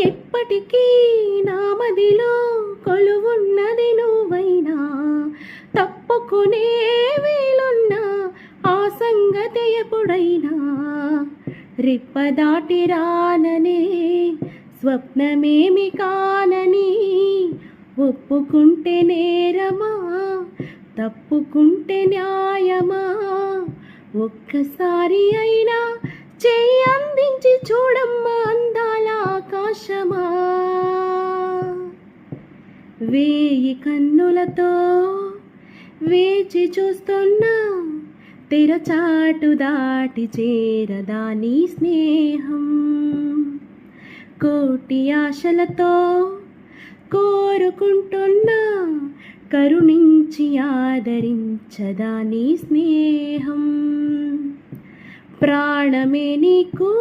ఎప్పటికీ నా మదిలో కొలువున్నది నువ్వైనా. తప్పుకునే వీలున్నా ఆ సంగతి ఎప్పుడైనా. రిప్పదాటి రాననే స్వప్నమేమి కానని ఒప్పుకుంటే నేరమా? తప్పుకుంటే న్యాయమా? ఒక్కసారి అయినా చెయ్యి అందించి చూడమ్మా. ఆకాశమా? వేయి కన్నులతో వేచి చూస్తున్నా తెరచాటు దాటి చేరదాని స్నేహం? కోటి ఆశలతో కోరుకుంటున్నా కరుణించి ఆదరించదాని స్నేహం? ప్రాణమే నీకు